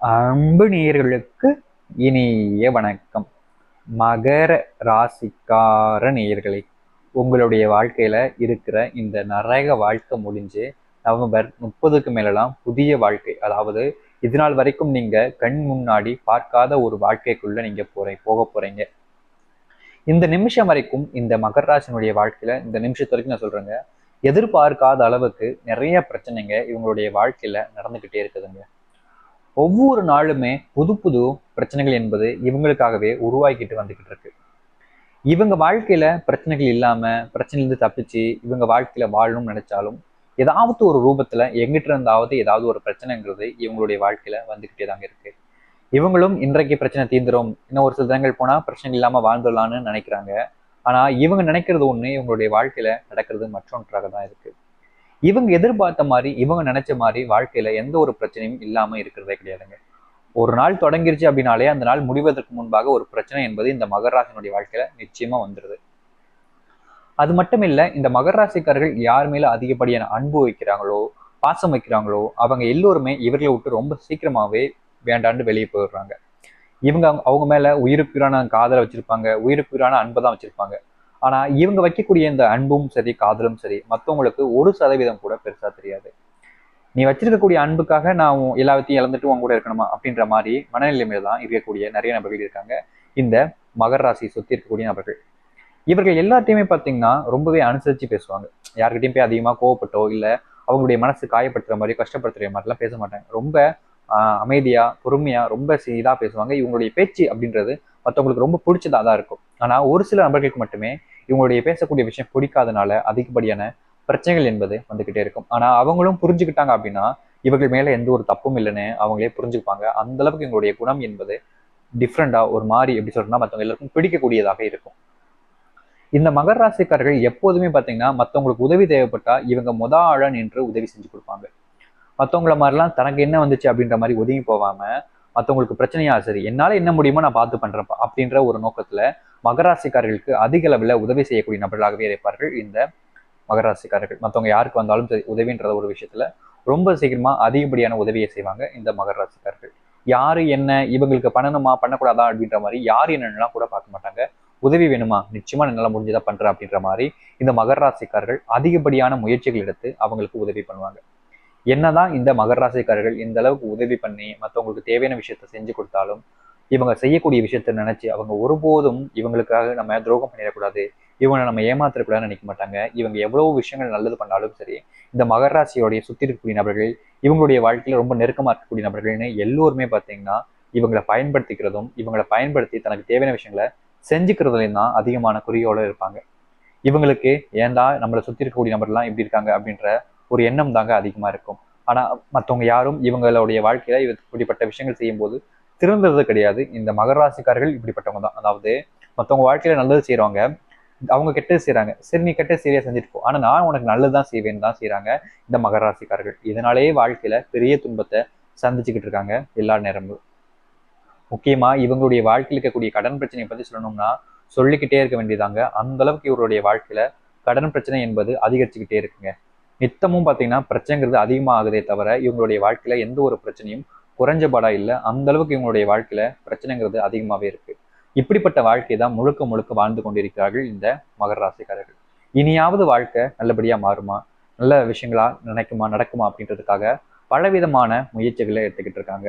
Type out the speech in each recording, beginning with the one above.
அன்பு நேயர்களுக்கு இனிய வணக்கம். மகர ராசிக்கார நேயர்களே உங்களுடைய வாழ்க்கையில இருக்கிற இந்த நரக வாழ்க்கை முடிஞ்சு நவம்பர் முப்பதுக்கு மேலலாம் புதிய வாழ்க்கை அதாவது இது நாள் வரைக்கும் நீங்க கண் முன்னாடி பார்க்காத ஒரு வாழ்க்கைக்குள்ள நீங்க போற போக போறீங்க. இந்த நிமிஷம் வரைக்கும் இந்த மகர ராசினுடைய வாழ்க்கையில இந்த நிமிஷத்து வரைக்கும் நான் சொல்றேங்க எதிர்பார்க்காத அளவுக்கு நிறைய பிரச்சனைங்க இவங்களுடைய வாழ்க்கையில நடந்துகிட்டே இருக்குதுங்க. ஒவ்வொரு நாளுமே புது புது பிரச்சனைகள் என்பது இவங்களுக்காகவே உருவாக்கிட்டு வந்துகிட்டு இருக்கு. இவங்க வாழ்க்கையில பிரச்சனைகள் இல்லாம பிரச்சனையிலிருந்து தப்பிச்சு இவங்க வாழ்க்கையில வாழணும்னு நினைச்சாலும் ஏதாவது ஒரு ரூபத்துல எங்கிட்ட இருந்தாவது ஏதாவது ஒரு பிரச்சனைங்கிறது இவங்களுடைய வாழ்க்கையில வந்துகிட்டே தாங்க இருக்கு. இவங்களும் இன்றைக்கு பிரச்சனை தீந்துரும். இன்னும் ஒரு சில தினங்கள் போனா பிரச்சனை இல்லாம வாழ்ந்துடலாம்னு நினைக்கிறாங்க. ஆனா இவங்க நினைக்கிறது ஒண்ணு இவங்களுடைய வாழ்க்கையில நடக்கிறது மற்றொன்றாக தான் இருக்கு. இவங்க எதிர்பார்த்த மாதிரி இவங்க நினைச்ச மாதிரி வாழ்க்கையில எந்த ஒரு பிரச்சனையும் இல்லாம இருக்கிறதே கிடையாதுங்க. ஒரு நாள் தொடங்கிருச்சு அப்படின்னாலே அந்த நாள் முடிவதற்கு முன்பாக ஒரு பிரச்சனை என்பது இந்த மகராசினுடைய வாழ்க்கையில நிச்சயமா வந்துடுது அது மட்டும் இல்ல இந்த மகராசிக்காரர்கள் யார் மேல அதிகப்படியான அன்பு வைக்கிறாங்களோ பாசம் வைக்கிறாங்களோ அவங்க எல்லோருமே இவர்களை விட்டு ரொம்ப சீக்கிரமாவே வேண்டாண்டு வெளியே போயிடுறாங்க. இவங்க அவங்க- அவங்க மேல உயிருக்குறான காதலை வச்சிருப்பாங்க உயிருக்குறான அன்பை தான் வச்சிருப்பாங்க. ஆனா இவங்க வைக்கக்கூடிய இந்த அன்பும் சரி காதலும் சரி மற்றவங்களுக்கு ஒரு சதவீதம் கூட பெருசா தெரியாது. நீ வச்சிருக்கக்கூடிய அன்புக்காக நான் எல்லாத்தையும் இழந்துட்டு உன் கூட இருக்கணுமா? அப்படின்ற மாதிரி மனநிலைமையில தான் இருக்கக்கூடிய நிறைய நபர்கள் இருக்காங்க. இந்த மகர ராசி சுத்தி இருக்கக்கூடிய நபர்கள். இவர்கள் எல்லாத்தையுமே பார்த்தீங்கன்னா ரொம்பவே அனுசரிச்சு பேசுவாங்க. யார்கிட்டையும் போய் அதிகமாக கோவப்பட்டோ இல்லை அவங்களுடைய மனசு காயப்படுத்துகிற மாதிரி கஷ்டப்படுத்துகிற மாதிரிலாம் பேச மாட்டாங்க. ரொம்ப அமைதியாக அமைதியா பொறுமையா ரொம்ப இதாக பேசுவாங்க. இவங்களுடைய பேச்சு அப்படின்றது மற்றவங்களுக்கு ரொம்ப பிடிச்சதாக தான் இருக்கும். ஆனால் ஒரு சில நபர்களுக்கு மட்டுமே இவங்களுடைய பேசக்கூடிய விஷயம் பிடிக்காதனால அதிகப்படியான பிரச்சனைகள் என்பது வந்துகிட்டே இருக்கும். ஆனா அவங்களும் புரிஞ்சுக்கிட்டாங்க அப்படின்னா இவர்கள் மேல எந்த ஒரு தப்பும் இல்லைன்னு அவங்களே புரிஞ்சுப்பாங்க அந்த அளவுக்கு இவங்களுடைய குணம் என்பது டிஃப்ரெண்டா ஒரு மாதிரி எப்படி சொல்றேன்னா மற்றவங்க எல்லாருக்கும் பிடிக்கக்கூடியதாக இருக்கும். இந்த மகர ராசிக்காரர்கள் எப்போதுமே பார்த்தீங்கன்னா மற்றவங்களுக்கு உதவி தேவைப்பட்டா இவங்க முத ஆழ நின்று உதவி செஞ்சு கொடுப்பாங்க. மற்றவங்கள மாதிரிலாம் தனக்கு என்ன வந்துச்சு அப்படின்ற மாதிரி ஒதுங்கி போகாம மற்றவங்களுக்கு பிரச்சனையா சரி என்னால என்ன முடியுமோ நான் பார்த்து பண்றேன்ப்பா அப்படின்ற ஒரு நோக்கத்துல மகராசிக்காரர்களுக்கு அதிக அளவில் உதவி செய்யக்கூடிய நபர்களாகவே இருப்பார்கள் இந்த மகராசிக்காரர்கள். மற்றவங்க யாருக்கு வந்தாலும் சரி உதவின்ற ஒரு விஷயத்துல ரொம்ப சீக்கிரமா அதிகப்படியான உதவியை செய்வாங்க இந்த மகராசிக்காரர்கள். யாரு என்ன இவங்களுக்கு பண்ணணுமா பண்ணக்கூடாதா அப்படின்ற மாதிரி யார் என்னென்னலாம் கூட பார்க்க மாட்டாங்க. உதவி வேணுமா? நிச்சயமா என்னால முடிஞ்சதா பண்றேன் அப்படின்ற மாதிரி இந்த மகராசிக்காரர்கள் அதிகப்படியான முயற்சிகள் எடுத்து அவங்களுக்கு உதவி பண்ணுவாங்க. என்னதான் இந்த மகராசிக்காரர்கள் இந்த அளவுக்கு உதவி பண்ணி மற்றவங்களுக்கு தேவையான விஷயத்த செஞ்சு கொடுத்தாலும் இவங்க செய்யக்கூடிய விஷயத்த நினைச்சு அவங்க ஒருபோதும் இவங்களுக்காக நம்ம துரோகம் பண்ணிடக்கூடாது. இவங்களை நம்ம ஏமாத்திரக்கூடாதுன்னு நினைக்க மாட்டாங்க. இவங்க எவ்வளவு விஷயங்கள் நல்லது பண்ணாலும் சரி இந்த மகராசியோடைய சுத்தி இருக்கக்கூடிய நபர்கள் இவங்களுடைய வாழ்க்கையில ரொம்ப நெருக்கமா இருக்கக்கூடிய நபர்கள்னு எல்லோருமே பார்த்தீங்கன்னா இவங்களை பயன்படுத்திக்கிறதும் இவங்களை பயன்படுத்தி தனக்கு தேவையான விஷயங்களை செஞ்சுக்கிறதுலையும் தான் அதிகமான குறியோட இருப்பாங்க. இவங்களுக்கு ஏன்டா நம்மளை சுத்தி இருக்கக்கூடிய நபர்லாம் எப்படி இருக்காங்க அப்படின்ற ஒரு எண்ணம் தாங்க அதிகமா இருக்கும். ஆனா மற்றவங்க யாரும் இவங்களுடைய வாழ்க்கையில இப்படிப்பட்ட விஷயங்கள் செய்யும்போது திருந்துறது கிடையாது. இந்த மகராசிக்காரர்கள் இப்படிப்பட்டவங்க தான். அதாவது மற்றவங்க வாழ்க்கையில நல்லது செய்யறவங்க அவங்க கெட்டது செய்யறாங்க சரி நீ கெட்டது சரியா செஞ்சுட்டு போ ஆனா நான் உனக்கு நல்லது தான் செய்வேன்னு தான் செய்யறாங்க இந்த மகராசிக்காரர்கள் இதனாலேயே வாழ்க்கையில பெரிய துன்பத்தை சந்திச்சுக்கிட்டு இருக்காங்க எல்லா நேரமும். முக்கியமா இவங்களுடைய வாழ்க்கையில் இருக்கக்கூடிய கடன் பிரச்சனையை பத்தி சொல்லணும்னா சொல்லிக்கிட்டே இருக்க வேண்டியதாங்க. அந்த அளவுக்கு இவருடைய வாழ்க்கையில கடன் பிரச்சனை என்பது அதிகரிச்சுக்கிட்டே இருக்குங்க. நித்தமும் பார்த்தீங்கன்னா பிரச்சனைங்கிறது அதிகமாகுதே தவிர இவங்களுடைய வாழ்க்கையில எந்த ஒரு பிரச்சனையும் குறைஞ்சபாடா இல்லை அந்த அளவுக்கு இவங்களுடைய வாழ்க்கையில பிரச்சனைங்கிறது அதிகமாகவே இருக்கு. இப்படிப்பட்ட வாழ்க்கை தான் முழுக்க முழுக்க வாழ்ந்து கொண்டிருக்கிறார்கள் இந்த மகர ராசிக்காரர்கள். இனியாவது வாழ்க்கை நல்லபடியா மாறுமா? நல்ல விஷயங்களா நினைக்குமா நடக்குமா அப்படின்றதுக்காக பலவிதமான முயற்சிகளை எடுத்துக்கிட்டு இருக்காங்க.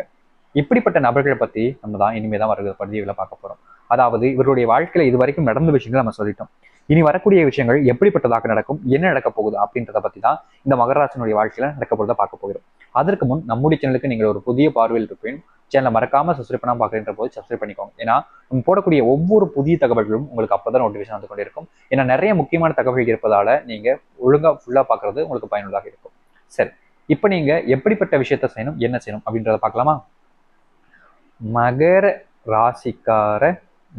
இப்படிப்பட்ட நபர்களை பத்தி நம்ம தான் இனிமே தான் பதிவுகளை பார்க்க போறோம். அதாவது இவருடைய வாழ்க்கையில இது வரைக்கும் நடந்த விஷயங்களை நம்ம சொல்லிட்டோம். இனி வரக்கூடிய விஷயங்கள் எப்படிப்பட்டதாக நடக்கும் என்ன நடக்க போகுது அப்படின்றத பத்தி தான் இந்த மகராசனுடைய வாழ்க்கையில நடக்க போறதை பார்க்க போகிறோம். அதற்கு முன் நம்முடைய சேனலுக்கு நீங்கள் ஒரு புதிய பார்வையில் இருப்பேன் சேனலை மறக்காம சப்ஸ்கிரைப் பண்ணாம பார்க்குற போது சப்ஸ்கிரைப் பண்ணிக்கோங்க. ஏன்னா நம்ம போடக்கூடிய ஒவ்வொரு புதிய தகவல்களும் உங்களுக்கு அப்பதான் நோட்டிஃபிகேஷன் வந்து கொண்டே இருக்கும். ஏன்னா நிறைய முக்கியமான தகவல்கள் இருப்பதால நீங்க ஒழுங்கா ஃபுல்லா பார்க்குறது உங்களுக்கு பயனுள்ளதாக இருக்கும். சரி இப்போ நீங்க எப்படிப்பட்ட விஷயத்த செய்யணும் என்ன செய்யணும் அப்படின்றத பார்க்கலாமா? மகர ராசிக்கார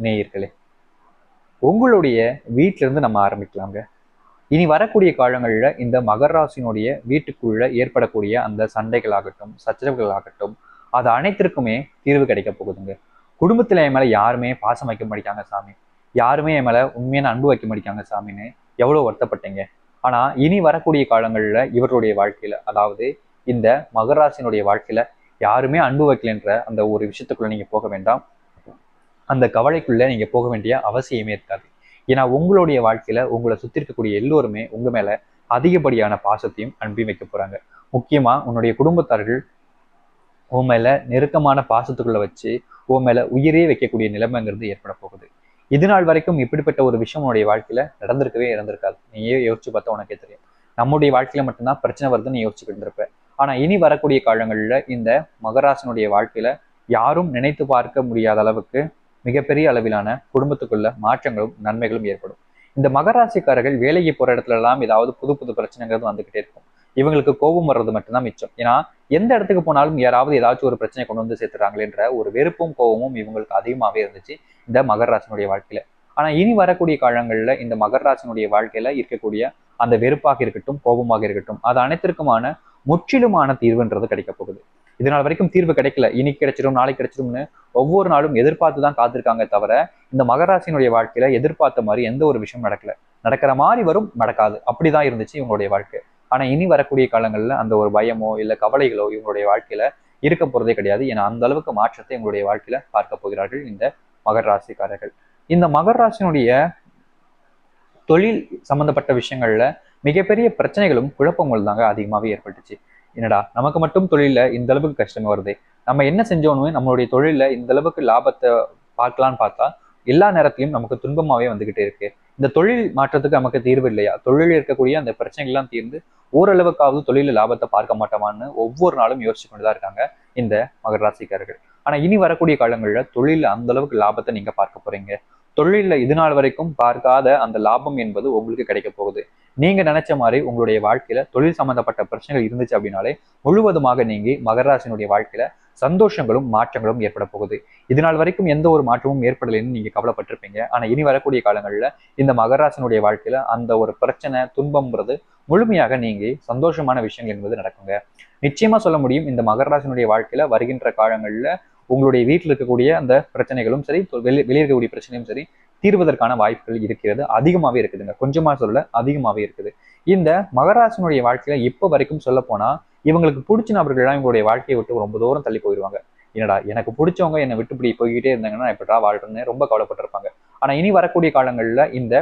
நேயர்களே உங்களுடைய வீட்டில இருந்து நம்ம ஆரம்பிக்கலாங்க. இனி வரக்கூடிய காலங்களில் இந்த மகர வீட்டுக்குள்ள ஏற்படக்கூடிய அந்த சண்டைகளாகட்டும் சச்சரவுகளாகட்டும் அது அனைத்திற்குமே தீர்வு கிடைக்க போகுதுங்க. குடும்பத்துல என் மேல யாருமே பாசம் வைக்க மாட்டாங்க சாமி. யாருமே என் மேல உண்மையான அன்பு வைக்க மாட்டாங்க சாமின்னு எவ்வளவு வருத்தப்பட்டீங்க. ஆனா இனி வரக்கூடிய காலங்களில் இவருடைய வாழ்க்கையில அதாவது இந்த மகராசினுடைய வாழ்க்கையில யாருமே அன்பு வைக்கலன்ற அந்த ஒரு விஷயத்துக்குள்ள நீங்க போக வேண்டாம். அந்த கவலைக்குள்ள நீங்க போக வேண்டிய அவசியமே இருக்காது. ஏன்னா உங்களுடைய வாழ்க்கையில உங்களை சுத்தி இருக்கக்கூடிய எல்லோருமே உங்க மேல அதிகப்படியான பாசத்தையும் அன்பையும் வைக்க போறாங்க. முக்கியமா உன்னுடைய குடும்பத்தார்கள் உன் மேல நெருக்கமான பாசத்துக்குள்ள வச்சு உன் மேல உயிரே வைக்கக்கூடிய நிலைமைங்கிறது ஏற்பட போகுது. இது நாள் வரைக்கும் இப்படிப்பட்ட ஒரு விஷயம் உன்னுடைய வாழ்க்கையில நடந்திருக்கவே இருந்திருக்காது. நீயே யோசிச்சு பார்த்தா உனக்கே தெரியும். நம்முடைய வாழ்க்கையில மட்டும்தான் பிரச்சனை வருதுன்னு நீ இருந்திருப்ப. ஆனா இனி வரக்கூடிய காலங்களில் இந்த மகராசனுடைய வாழ்க்கையில யாரும் நினைத்து பார்க்க முடியாத அளவுக்கு மிகப்பெரிய அளவிலான குடும்பத்துக்குள்ள மாற்றங்களும் நன்மைகளும் ஏற்படும். இந்த மகராசிக்காரர்கள் வேலைக்கு போற இடத்துல எல்லாம் ஏதாவது புது புது பிரச்சனைங்கிறது வந்துகிட்டே இருக்கும். இவங்களுக்கு கோபம் வர்றது மட்டும்தான் மிச்சம். ஏன்னா எந்த இடத்துக்கு போனாலும் யாராவது ஏதாச்சும் ஒரு பிரச்சனை கொண்டு வந்து சேர்த்துறாங்களேன்ற ஒரு வெறுப்பும் கோபமும் இவங்களுக்கு அதிகமாகவே இருந்துச்சு இந்த மகராசனுடைய வாழ்க்கையில. ஆனா இனி வரக்கூடிய காலங்கள்ல இந்த மகராசனுடைய வாழ்க்கையில இருக்கக்கூடிய அந்த வெறுப்பாக இருக்கட்டும் கோபமாக இருக்கட்டும் அது அனைத்திற்குமான முற்றிலுமான தீர்வுன்றது கிடைக்க போகுது. இதனால் வரைக்கும் தீர்வு கிடைக்கல. இன்னைக்கு கிடைச்சிடும் நாளைக்கு கிடைச்சிடும்னு ஒவ்வொரு நாளும் எதிர்பார்த்து தான் காத்திருக்காங்க தவிர இந்த மகராசினுடைய வாழ்க்கையில எதிர்பார்த்த மாதிரி எந்த ஒரு விஷயம் நடக்கல. நடக்கிற மாதிரி வரும் நடக்காது. அப்படிதான் இருந்துச்சு இவங்களுடைய வாழ்க்கை. ஆனா இனி வரக்கூடிய காலங்கள்ல அந்த ஒரு பயமோ இல்ல கவலைகளோ இவங்களுடைய வாழ்க்கையில இருக்க போறதே கிடையாது. ஏன்னா அந்த அளவுக்கு மாற்றத்தை இவங்களுடைய வாழ்க்கையில பார்க்க போகிறார்கள் இந்த மகர ராசிக்காரர்கள் இந்த மகர ராசினுடைய தொழில் சம்பந்தப்பட்ட விஷயங்கள்ல மிகப்பெரிய பிரச்சனைகளும் குழப்பங்களும் தாங்க அதிகமாகவே ஏற்பட்டுச்சு. என்னடா நமக்கு மட்டும் தொழில இந்த அளவுக்கு கஷ்டம் வருது. நம்ம என்ன செஞ்சோன்னு நம்மளுடைய தொழில இந்த அளவுக்கு லாபத்தை பார்க்கலான்னு பார்த்தா எல்லா நேரத்திலையும் நமக்கு துன்பமாவே வந்துகிட்டே இருக்கு. இந்த தொழில் மாற்றத்துக்கு நமக்கு தீர்வு இல்லையா? தொழிலில் இருக்கக்கூடிய அந்த பிரச்சனைகள்லாம் தீர்ந்து ஓரளவுக்காவது தொழில லாபத்தை பார்க்க மாட்டோமான்னு ஒவ்வொரு நாளும் யோசிச்சு கொண்டுதான் இருக்காங்க இந்த மகர ராசிக்காரர்கள். ஆனா இனி வரக்கூடிய காலங்களில் தொழில அந்த அளவுக்கு லாபத்தை நீங்க பார்க்க போறீங்க. தொழில இது நாள் வரைக்கும் பார்க்காத அந்த லாபம் என்பது உங்களுக்கு கிடைக்க போகுது. நீங்க நினைச்ச மாதிரி உங்களுடைய வாழ்க்கையில தொழில் சம்பந்தப்பட்ட பிரச்சனைகள் இருந்துச்சு அப்படின்னாலே முழுவதுமாக நீங்கி மகராசினுடைய வாழ்க்கையில சந்தோஷங்களும் மாற்றங்களும் ஏற்பட போகுது. இது நாள் வரைக்கும் எந்த ஒரு மாற்றமும் ஏற்படலைன்னு நீங்க கவலைப்பட்டிருப்பீங்க. ஆனா இனி வரக்கூடிய காலங்கள்ல இந்த மகராசினுடைய வாழ்க்கையில அந்த ஒரு பிரச்சனை துன்பம்ன்றது முழுமையாக நீங்கி சந்தோஷமான விஷயங்கள் என்பது நடக்குங்க. நிச்சயமா சொல்ல முடியும் இந்த மகராசினுடைய வாழ்க்கையில வருகின்ற காலங்கள்ல உங்களுடைய வீட்டில் இருக்கக்கூடிய அந்த பிரச்சனைகளும் சரி வெளியே இருக்கக்கூடிய பிரச்சனையும் சரி தீர்வதற்கான வாய்ப்புகள் இருக்கிறது. அதிகமாகவே இருக்குதுங்க. கொஞ்சமா சொல்ல அதிகமாகவே இருக்குது. இந்த மகராசனுடைய வாழ்க்கையில இப்போ வரைக்கும் சொல்ல போனா இவங்களுக்கு பிடிச்ச நபர்கள்லாம் இவங்களுடைய வாழ்க்கையை விட்டு ரொம்ப தூரம் தள்ளி போயிடுவாங்க என்னடா எனக்கு பிடிச்சவங்க என்னை விட்டு இப்படி போய்கிட்டே இருந்தாங்கன்னா நான் எப்படா வாழ்றேன்னு ரொம்ப கவலைப்பட்டிருப்பாங்க. ஆனா இனி வரக்கூடிய காலங்கள்ல இந்த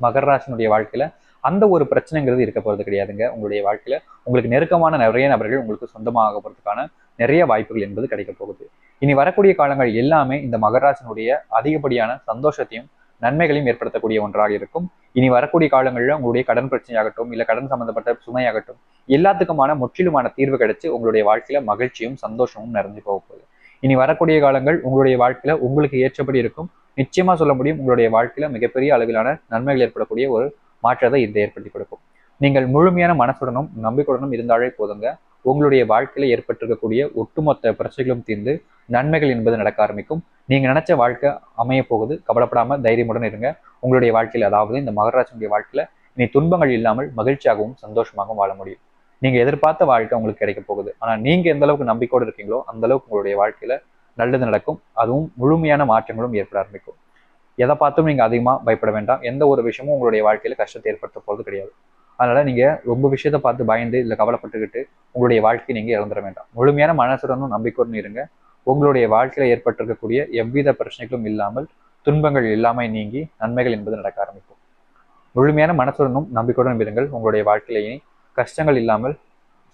மகராசனுடைய வாழ்க்கையில அந்த ஒரு பிரச்சனைங்கிறது இருக்க போறது கிடையாதுங்க. உங்களுடைய வாழ்க்கையில உங்களுக்கு நெருக்கமான நிறைய நபர்கள் உங்களுக்கு சொந்தமாக போறதுக்கான நிறைய வாய்ப்புகள் என்பது கிடைக்க போகுது. இனி வரக்கூடிய காலங்கள் எல்லாமே இந்த மகராசனுடைய அதிகப்படியான சந்தோஷத்தையும் நன்மைகளையும் ஏற்படுத்தக்கூடிய ஒன்றாக இருக்கும். இனி வரக்கூடிய காலங்களில் உங்களுடைய கடன் பிரச்சனையாகட்டும் இல்லை கடன் சம்பந்தப்பட்ட சுமையாகட்டும் எல்லாத்துக்குமான முற்றிலுமான தீர்வு கிடைச்சு உங்களுடைய வாழ்க்கையில மகிழ்ச்சியும் சந்தோஷமும் நிறைஞ்சு போக போகுது. இனி வரக்கூடிய காலங்கள் உங்களுடைய வாழ்க்கையில உங்களுக்கு ஏற்றபடி இருக்கும். நிச்சயமா சொல்ல முடியும் உங்களுடைய வாழ்க்கையில மிகப்பெரிய அளவிலான நன்மைகள் ஏற்படக்கூடிய ஒரு மாற்றத்தை இது ஏற்படுத்தி கொடுக்கும். நீங்கள் முழுமையான மனசுடனும் நம்பிக்கையுடனும் இருந்தாலே போதுங்க. உங்களுடைய வாழ்க்கையில ஏற்பட்டிருக்கக்கூடிய ஒட்டுமொத்த பிரச்சனைகளும் தீர்ந்து நன்மைகள் என்பது நடக்க ஆரம்பிக்கும். நீங்க நினைச்ச வாழ்க்கை அமைய போகுது. கவலைப்படாம தைரியமுடன் இருங்க. உங்களுடைய வாழ்க்கையில அதாவது இந்த மகராஜனுடைய வாழ்க்கையில இனி துன்பங்கள் இல்லாமல் மகிழ்ச்சியாகவும் சந்தோஷமாகவும் வாழ முடியும். நீங்க எதிர்பார்த்த வாழ்க்கை உங்களுக்கு கிடைக்க போகுது. ஆனா நீங்க எந்த அளவுக்கு நம்பிக்கையோடு இருக்கீங்களோ அந்த அளவுக்கு உங்களுடைய வாழ்க்கையில நல்லது நடக்கும். அதுவும் முழுமையான மாற்றங்களும் ஏற்பட ஆரம்பிக்கும். எதை பார்த்தும் நீங்க அதிகமா பயப்பட வேண்டாம். எந்த ஒரு விஷயமும் உங்களுடைய வாழ்க்கையில கஷ்டத்தை ஏற்படுத்த போறது கிடையாது. அதனால நீங்க ரொம்ப விஷயத்த பார்த்து பயந்து இல்லை கவலைப்பட்டுக்கிட்டு உங்களுடைய வாழ்க்கையை நீங்க இழந்துட வேண்டாம். முழுமையான மனசுடனும் நம்பிக்கையுடன் இருங்க. உங்களுடைய வாழ்க்கையில ஏற்பட்டிருக்கக்கூடிய எவ்வித பிரச்சனைகளும் இல்லாமல் துன்பங்கள் இல்லாமல் நீங்கி நன்மைகள் என்பது நடக்க ஆரம்பிக்கும். முழுமையான மனசுடனும் நம்பிக்கையுடன் இருங்கள். உங்களுடைய வாழ்க்கையிலேயே கஷ்டங்கள் இல்லாமல்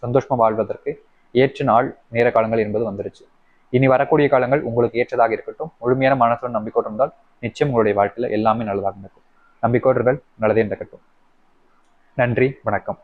சந்தோஷமா வாழ்வதற்கு ஏற்ற நாள் நேர காலங்கள் என்பது வந்துருச்சு. இனி வரக்கூடிய காலங்கள் உங்களுக்கு ஏற்றதாக இருக்கட்டும். முழுமையான மனசுடன் நம்பிக்கையோடு இருந்தால் நிச்சயம் உங்களுடைய வாழ்க்கையில எல்லாமே நல்லதாக இருக்கும் நம்பிக்கையோடுகள் நல்லதே நடக்கட்டும். நன்றி வணக்கம்.